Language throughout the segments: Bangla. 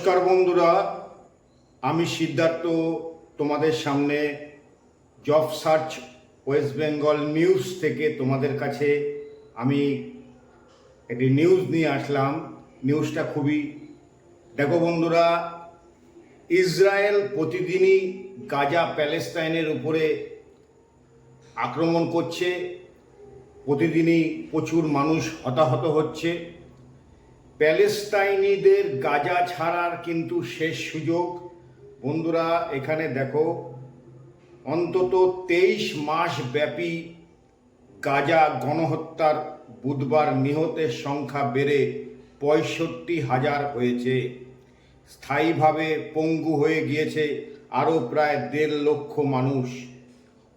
নমস্কার বন্ধুরা, আমি সিদ্ধার্থ, তোমাদের সামনে job search West Bengal news থেকে তোমাদের কাছে আমি একটি নিউজ নিয়ে আসলাম। নিউজটা খুবই, দেখো বন্ধুরা, ইসরায়েল প্রতিদিনই গাজা প্যালেস্তাইনের উপরে আক্রমণ করছে। প্রতিদিনই প্রচুর মানুষ হতাহত হচ্ছে। প্যালেস্তাইনিদের গাজা ছাড়ার কিন্তু শেষ সুযোগ। বন্ধুরা, এখানে দেখো, অন্তত তেইশ মাস ব্যাপী গাজা গণহত্যার বুধবার নিহতের সংখ্যা বেড়ে পঁয়ষট্টি হাজার হয়েছে। স্থায়ীভাবে পঙ্গু হয়ে গিয়েছে আরও প্রায় দেড় লক্ষ মানুষ।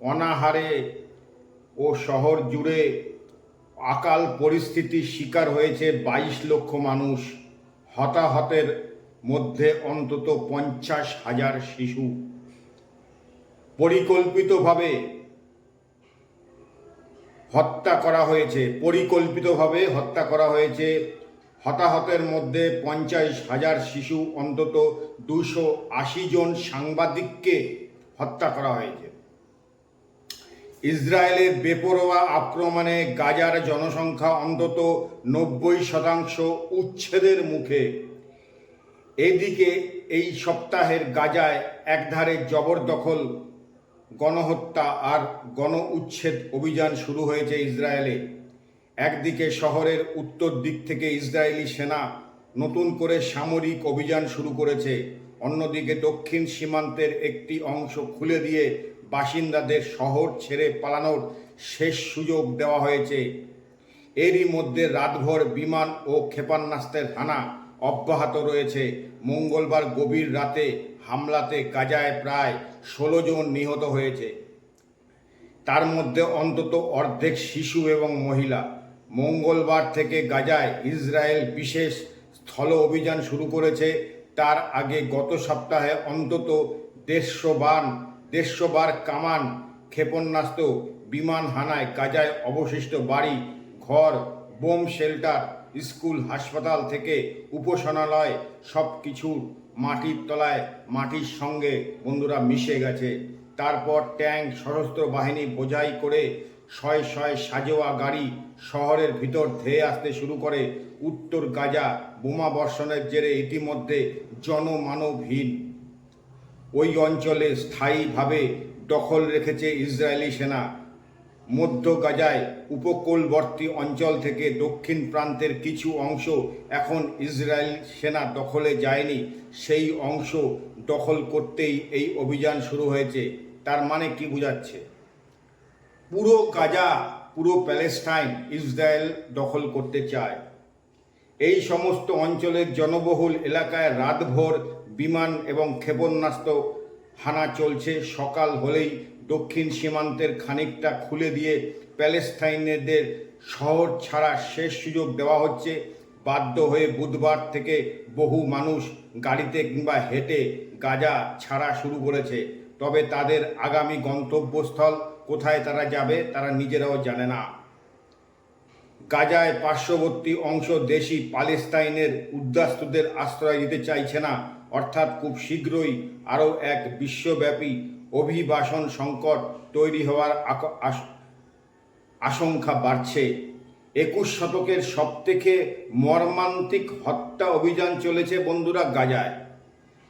অনাহারে ও শহর জুড়ে আকাল পরিস্থিতির শিকার হয়েছে বাইশ লক্ষ মানুষ। হতাহতের মধ্যে অন্তত পঞ্চাশ হাজার শিশু। পরিকল্পিতভাবে হত্যা করা হয়েছে। পরিকল্পিতভাবে হত্যা করা হয়েছে। হতাহতের মধ্যে পঞ্চাশ হাজার শিশু, অন্তত দুশো আশি জন সাংবাদিককে হত্যা করা হয়েছে। ইসরায়েলের বেপরোয়া আক্রমণে গাজার জনসংখ্যা অন্তত নব্বই শতাংশ উচ্ছেদের মুখে। এদিকে এই সপ্তাহের গাজায় একধারে জবরদখল, গণহত্যা আর গণ উচ্ছেদ অভিযান শুরু হয়েছে ইসরায়েলে। একদিকে শহরের উত্তর দিক থেকে ইসরায়েলি সেনা নতুন করে সামরিক অভিযান শুরু করেছে। অন্যদিকে দক্ষিণ সীমান্তের একটি অংশ খুলে দিয়ে বাসিন্দাদের শহর ছেড়ে পালানোর শেষ সুযোগ দেওয়া হয়েছে। এরই মধ্যে রাতভর বিমান ও ক্ষেপণাস্ত্রের হানা অব্যাহত রয়েছে। মঙ্গলবার গভীর রাতে হামলাতে গাজায় প্রায় ষোলো জন নিহত হয়েছে। তার মধ্যে অন্তত অর্ধেক শিশু এবং মহিলা। মঙ্গলবার থেকে গাজায় ইসরায়েল বিশেষ স্থল অভিযান শুরু করেছে। তার আগে গত সপ্তাহে অন্তত দেড়শো বান দেড়শো বার কামান ক্ষেপণাস্ত্র, বিমান হানায় কাজায় অবশিষ্ট বাড়ি, ঘর, বোম শেল্টার, স্কুল, হাসপাতাল থেকে উপাসনালয় সব কিছুর মাটির তলায় মাটির সঙ্গে বন্ধুরা মিশে গেছে। তারপর ট্যাঙ্ক, সশস্ত্র বাহিনী বোঝাই করে শয়ে শয়ে সাজোয়া গাড়ি শহরের ভিতর ধেয়ে আসতে শুরু করে উত্তর গাজা বোমা বর্ষণের জেরে ইতিমধ্যে জনমানবহীন। ওই অঞ্চলে স্থায়ীভাবে দখল রেখেছে ইসরায়েলি সেনা। মধ্য গাজায় উপকূলবর্তী অঞ্চল থেকে দক্ষিণ প্রান্তের কিছু অংশ এখন ইসরায়েল সেনা দখলে যায়নি। সেই অংশ দখল করতেই এই অভিযান শুরু হয়েছে। তার মানে কি বোঝাচ্ছে? পুরো গাজা, পুরো প্যালেস্টাইন ইসরায়েল দখল করতে চায়। এই সমস্ত অঞ্চলের জনবহুল এলাকায় রাতভর বিমান এবং ক্ষেপণাস্ত্র হানা চলছে। সকাল হলেই দক্ষিণ সীমান্তের খানিকটা খুলে দিয়ে প্যালেস্তাইনদের শহর ছাড়া শেষ সুযোগ দেওয়া হচ্ছে। বাধ্য হয়ে বুধবার থেকে বহু মানুষ গাড়িতে কিংবা হেঁটে গাজা ছাড়া শুরু করেছে। তবে তাদের আগামী গন্তব্যস্থল কোথায় তারা যাবে তারা নিজেরাও জানে না। গাজায় পার্শ্ববর্তী অংশ দেশি প্যালেস্তাইনের উদ্বাস্তুদের আশ্রয় দিতে চাইছে না। অর্থাৎ খুব শীঘ্রই আরও এক বিশ্বব্যাপী অভিবাসন সংকট তৈরি হওয়ার আশঙ্কা বাড়ছে। একুশ শতকের সবথেকে মর্মান্তিক হত্যা অভিযান চলেছে বন্ধুরা গাজায়।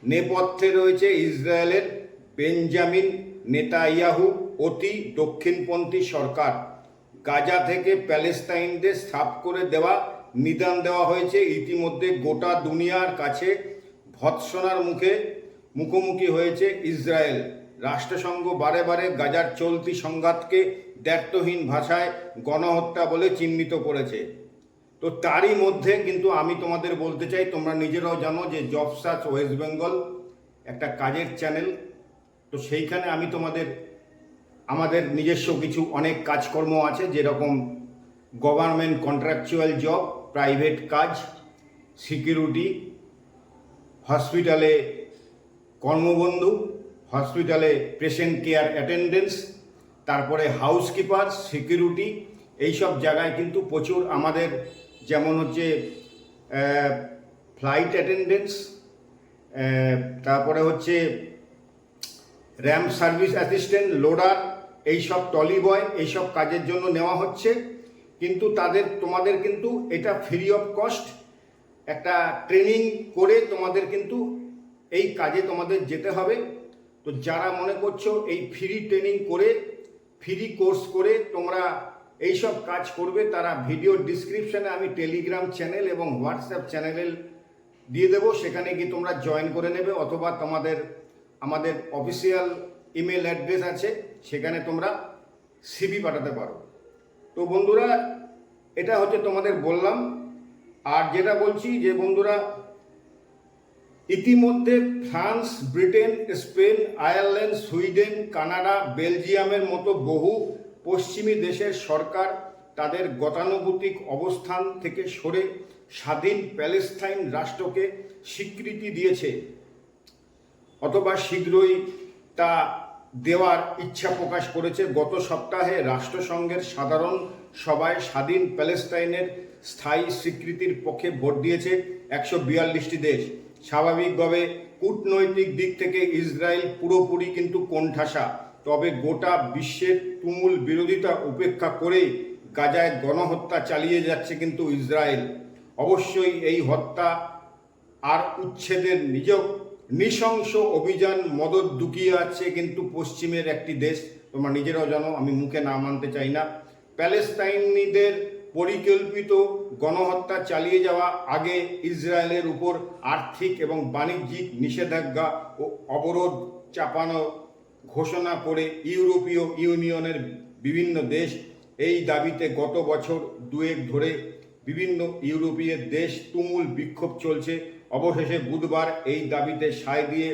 নেপথ্যে রয়েছে ইসরায়েলের বেঞ্জামিন নেতাইয়াহু অতি দক্ষিণপন্থী সরকার। গাজা থেকে প্যালেস্তাইনদের সাফ করে দেওয়া নিদান দেওয়া হয়েছে। ইতিমধ্যে গোটা দুনিয়ার কাছে ভৎসনার মুখে মুখোমুখি হয়েছে ইসরায়েল। রাষ্ট্রসংঘ বারে বারে গাজার চলতি সংঘাতকে দ্ব্যর্থহীন ভাষায় গণহত্যা বলে চিহ্নিত করেছে। তো তারই মধ্যে কিন্তু আমি তোমাদের বলতে চাই, তোমরা নিজেরাও জানো যে জব সার্চ ওয়েস্ট বেঙ্গল একটা কাজের চ্যানেল। তো সেইখানে আমি তোমাদের, আমাদের নিজস্ব কিছু অনেক কাজকর্ম আছে, যেরকম গভর্নমেন্ট কন্ট্রাকচুয়াল জব, প্রাইভেট কাজ, সিকিউরিটি হসপিটালে কর্মবন্ধু, হসপিটালে পেশেন্ট কেয়ার অ্যাটেন্ডেন্স তারপরে হাউসকিপার সিকিউরিটি এইসব জায়গায় কিন্তু প্রচুর আমাদের যেমন হচ্ছে ফ্লাইট অ্যাটেন্ডেন্স তারপরে হচ্ছে র্যাম্প সার্ভিস অ্যাসিস্ট্যান্ট লোডার এইসব টলি বয় এইসব কাজের জন্য নেওয়া হচ্ছে। কিন্তু তাদের, তোমাদের কিন্তু এটা ফ্রি অফ কস্ট একটা ট্রেনিং করে তোমাদের কিন্তু এই কাজে তোমাদের যেতে হবে। তো যারা মনে করছ এই ফ্রি ট্রেনিং করে ফ্রি কোর্স করে তোমরা এইসব কাজ করবে, তারা ভিডিও ডিসক্রিপশানে আমি টেলিগ্রাম চ্যানেল এবং হোয়াটসঅ্যাপ চ্যানেলে দিয়ে দেবো। সেখানে গিয়ে তোমরা জয়েন করে নেবে অথবা তোমাদের, আমাদের অফিসিয়াল ইমেল অ্যাড্রেস আছে, সেখানে তোমরা সিবি পাঠাতে পারো। তো বন্ধুরা, এটা হচ্ছে তোমাদের বললাম। আর যেটা বলছি যে বন্ধুরা, ইতিমধ্যে France, Britain, Spain, Ireland, Sweden, Canada, বেলজিয়ামের মতো বহু পশ্চিমী দেশের সরকার তাদের গতানুগতিক অবস্থান থেকে সরে স্বাধীন প্যালেস্তাইন রাষ্ট্রকে স্বীকৃতি দিয়েছে। অথবা শীঘ্রই তা দেওয়ার ইচ্ছা প্রকাশ করেছে। গত সপ্তাহে রাষ্ট্রসংঘের সাধারণ সভায় স্বাধীন প্যালেস্তাইনের স্থায়ী স্বীকৃতির পক্ষে ভোট দিয়েছে একশো বিয়াল্লিশটি দেশ। স্বাভাবিকভাবে কূটনৈতিক দিক থেকে ইসরায়েল পুরোপুরি কিন্তু কোণঠাসা। তবে গোটা বিশ্বের তুমুল বিরোধিতা উপেক্ষা করেই গাজায় গণহত্যা চালিয়ে যাচ্ছে কিন্তু ইসরায়েল। অবশ্যই এই হত্যা আর উচ্ছেদের নিজ নৃশংস অভিযান মদত দুকিয়ে আছে কিন্তু পশ্চিমের একটি দেশ। তোমরা নিজেরাও জানো, আমি মুখে না মানতে চাই না। প্যালেস্তাইনিদের পরিকল্পিত গণহত্যা চালিয়ে যাওয়া আগে ইসরায়েলের উপর আর্থিক এবং বাণিজ্যিক নিষেধাজ্ঞা ও অবরোধ চাপানো ঘোষণা করে ইউরোপীয় ইউনিয়নের বিভিন্ন দেশ এই দাবিতে গত বছর দুয়েক ধরে বিভিন্ন ইউরোপীয় দেশ তুমুল বিক্ষোভ চলছে। অবশেষে বুধবার এই দাবিতে সায় দিয়ে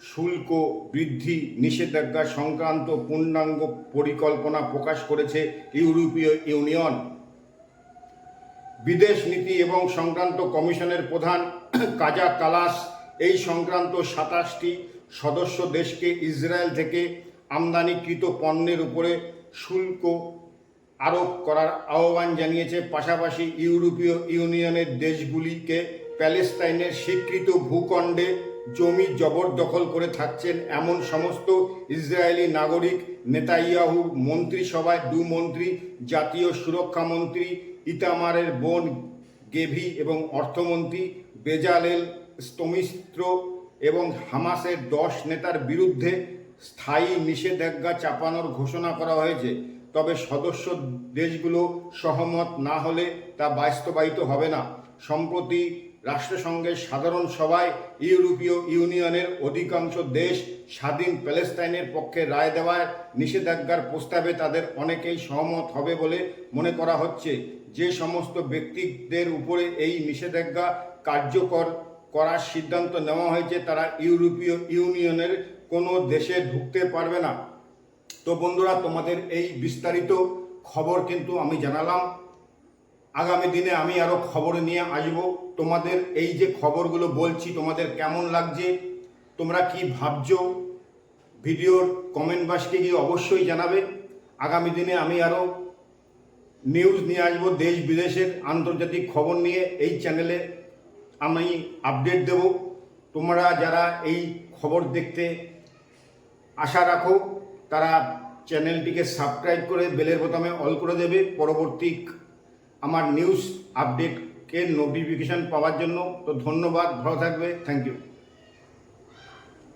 শুল্ক বৃদ্ধি নিষেধাজ্ঞা সংক্রান্ত পূর্ণাঙ্গ পরিকল্পনা প্রকাশ করেছে ইউরোপীয় ইউনিয়ন। বিদেশ নীতি এবং সংক্রান্ত কমিশনের প্রধান কাজা কালাস এই সংক্রান্ত সাতাশটি সদস্য দেশকে ইসরায়েল থেকে আমদানিকৃত পণ্যের উপরে শুল্ক আরোপ করার আহ্বান জানিয়েছে। পাশাপাশি ইউরোপীয় ইউনিয়নের দেশগুলিকে প্যালেস্তাইনের স্বীকৃত ভূখণ্ডে জমি জবরদখল করে থাকছেন এমন সমস্ত ইসরায়েলি নাগরিক, নেতাইয়াহু মন্ত্রিসভায় দু মন্ত্রী, জাতীয় সুরক্ষা মন্ত্রী, ইতামারের বোন গেভি এবং অর্থমন্ত্রী বেজালেল স্তমিস্ত্র এবং হামাসের দশ নেতার বিরুদ্ধে স্থায়ী নিষেধাজ্ঞা চাপানোর ঘোষণা করা হয়েছে। তবে সদস্য দেশগুলো সহমত না হলে তা বাস্তবায়িত হবে না। সম্প্রতি রাষ্ট্রসংঘের সাধারণ সভায় ইউরোপীয় ইউনিয়নের অধিকাংশ দেশ স্বাধীন প্যালেস্তাইনের পক্ষে রায় দেওয়ায় নিষেধাজ্ঞার প্রস্তাবে তাদের অনেকেই সহমত হবে বলে মনে করা হচ্ছে। যে সমস্ত ব্যক্তিদের উপরে এই নিষেধাজ্ঞা কার্যকর করার সিদ্ধান্ত নেওয়া হয়েছে, তারা ইউরোপীয় ইউনিয়নের কোনো দেশে ঢুকতে পারবে না। তো বন্ধুরা, তোমাদের এই বিস্তারিত খবর কিন্তু আমি জানালাম। আগামী দিনে আমি আরও খবর নিয়ে আসব। তোমাদের এই যে খবরগুলো বলছি, তোমাদের কেমন লাগছে, তোমরা কি ভাবছ, ভিডিওর কমেন্ট বাক্সকে গিয়ে অবশ্যই জানাবে। আগামী দিনে আমি আরও নিউজ নিয়ে আসব, দেশ বিদেশের আন্তর্জাতিক খবর নিয়ে। এই চ্যানেলে আমি আপডেট দেব। তোমরা যারা এই খবর দেখতে আশা রাখো, তারা চ্যানেলটিকে সাবস্ক্রাইব করে বেলের বোতামে অল করে দেবে। পরবর্তী আমার নিউজ আপডেটকে নোটিফিকেশান পাওয়ার জন্য। তো ধন্যবাদ ভালো থাকবে। Thank you